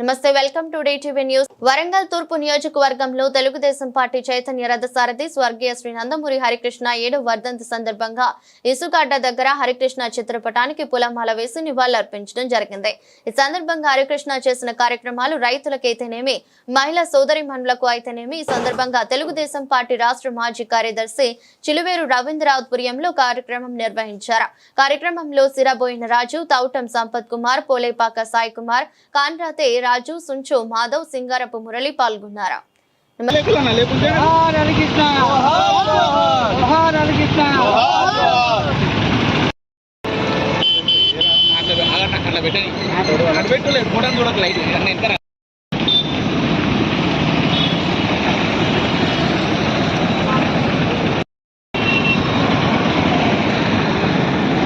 నమస్తే welcome to TV news. Warangal తూర్పు నియోజకవర్గంలో తెలుగుదేశం పార్టీ చైతన్య రథసారథి స్వర్గీయ శ్రీ నందమూరి హరికృష్ణ ఏడో వర్ధంతి సందర్భంగా ఇసుకడ్డ దగ్గర హరికృష్ణ చిత్రపటానికి పులమాల వేసి నివాళులర్పించడం జరిగింది. ఈ సందర్భంగా హరికృష్ణ చేసిన కార్యక్రమాలు రైతులకైతేనేమి మహిళా సోదరిమణులకు అయితేనేమి. ఈ సందర్భంగా తెలుగుదేశం పార్టీ రాష్ట్ర మాజీ కార్యదర్శి చిలువేరు రవీంద్రపుర్యంలో కార్యక్రమం నిర్వహించారు. కార్యక్రమంలో సిరాబోయిన రాజు తౌటం సంపత్ కుమార్ పోలేపాక సాయి కుమార్ కాన్రాతే రాజు సుంచు మాధవ్ సింగారపు మురళి పాల్గొన్నారు.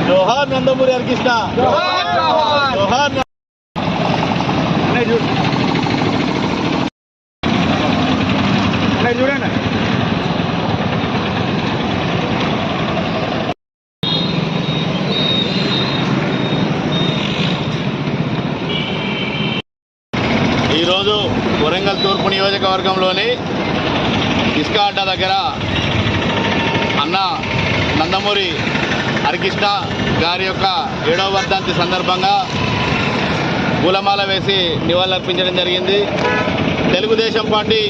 జోహార్ నందమూరి హరికృష్ణ. జోహార్ న- చూడండి ఈరోజు వరంగల్ తూర్పు నియోజకవర్గంలోని ఇసుక అడ్డ దగ్గర అన్న నందమూరి హరికృష్ణ గారి యొక్క ఏడవ వర్ధంతి సందర్భంగా పూలమాల వేసి నివాళులర్పించడం జరిగింది. తెలుగుదేశం పార్టీ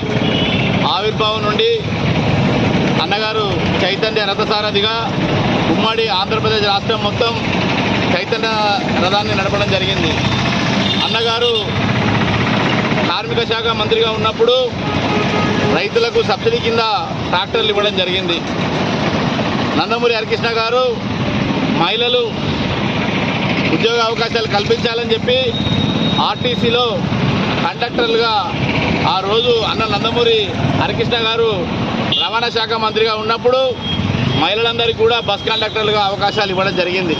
ఆవిర్భావం నుండి అన్నగారు చైతన్య రథసారథిగా ఉమ్మడి ఆంధ్రప్రదేశ్ రాష్ట్రం మొత్తం చైతన్య రథాన్ని నడపడం జరిగింది. అన్నగారు కార్మిక శాఖ మంత్రిగా ఉన్నప్పుడు రైతులకు సబ్సిడీ కింద ట్రాక్టర్లు ఇవ్వడం జరిగింది. నందమూరి హరికృష్ణ గారు మహిళలు ఉద్యోగ అవకాశాలు కల్పించాలని చెప్పి ఆర్టీసీలో కండక్టర్లుగా ఆ రోజు అన్న నందమూరి హరికృష్ణ గారు రవాణా శాఖ మంత్రిగా ఉన్నప్పుడు మహిళలందరికీ కూడా బస్ కండక్టర్లుగా అవకాశాలు ఇవ్వడం జరిగింది.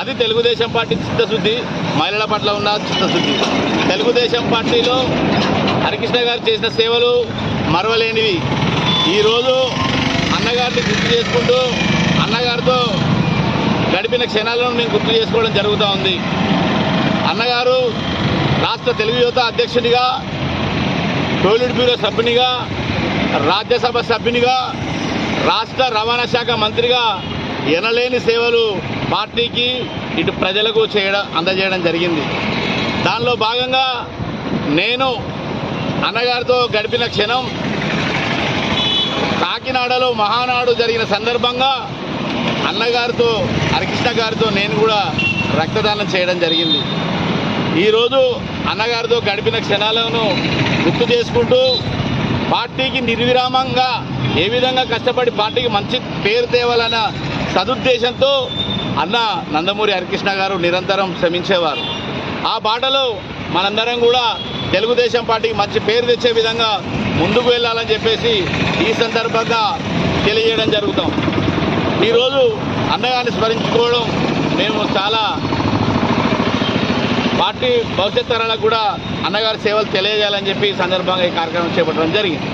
అది తెలుగుదేశం పార్టీ చిత్తశుద్ధి మహిళల పట్ల ఉన్న చిత్తశుద్ధి. తెలుగుదేశం పార్టీలో హరికృష్ణ గారు చేసిన సేవలు మరవలేనివి. ఈరోజు అన్నగారిని గుర్తు చేసుకుంటూ అన్నగారితో గడిపిన క్షణాలను మేము గుర్తు చేసుకోవడం జరుగుతూ ఉంది. అన్నగారు రాష్ట్ర తెలుగు యువత అధ్యక్షునిగా టోయిలెట్ బ్యూరో సభ్యునిగా రాజ్యసభ సభ్యునిగా రాష్ట్ర రవాణా శాఖ మంత్రిగా ఎనలేని సేవలు పార్టీకి ఇటు ప్రజలకు చేయడం అందజేయడం జరిగింది. దానిలో భాగంగా నేను అన్నగారితో గడిపిన క్షణం కాకినాడలో మహానాడు జరిగిన సందర్భంగా అన్నగారితో హరికృష్ణ గారితో నేను కూడా రక్తదానం చేయడం జరిగింది. ఈరోజు అన్నగారితో గడిపిన క్షణాలను గుర్తు చేసుకుంటూ పార్టీకి నిర్విరామంగా ఏ విధంగా కష్టపడి పార్టీకి మంచి పేరు తేవాలన్న సదుద్దేశంతో అన్న నందమూరి హరికృష్ణ గారు నిరంతరం శ్రమించేవారు. ఆ బాటలో మనందరం కూడా తెలుగుదేశం పార్టీకి మంచి పేరు తెచ్చే విధంగా ముందుకు వెళ్ళాలని చెప్పేసి ఈ సందర్భంగా తెలియజేయడం జరుగుతాం. ఈరోజు అన్నగారిని స్మరించుకోవడం మేము చాలా పార్టీ భవిష్యత్ తరాలకు కూడా అన్నగారి సేవలు తెలియజేయాలని చెప్పి ఈ సందర్భంగా ఈ కార్యక్రమం చేపట్టడం జరిగింది.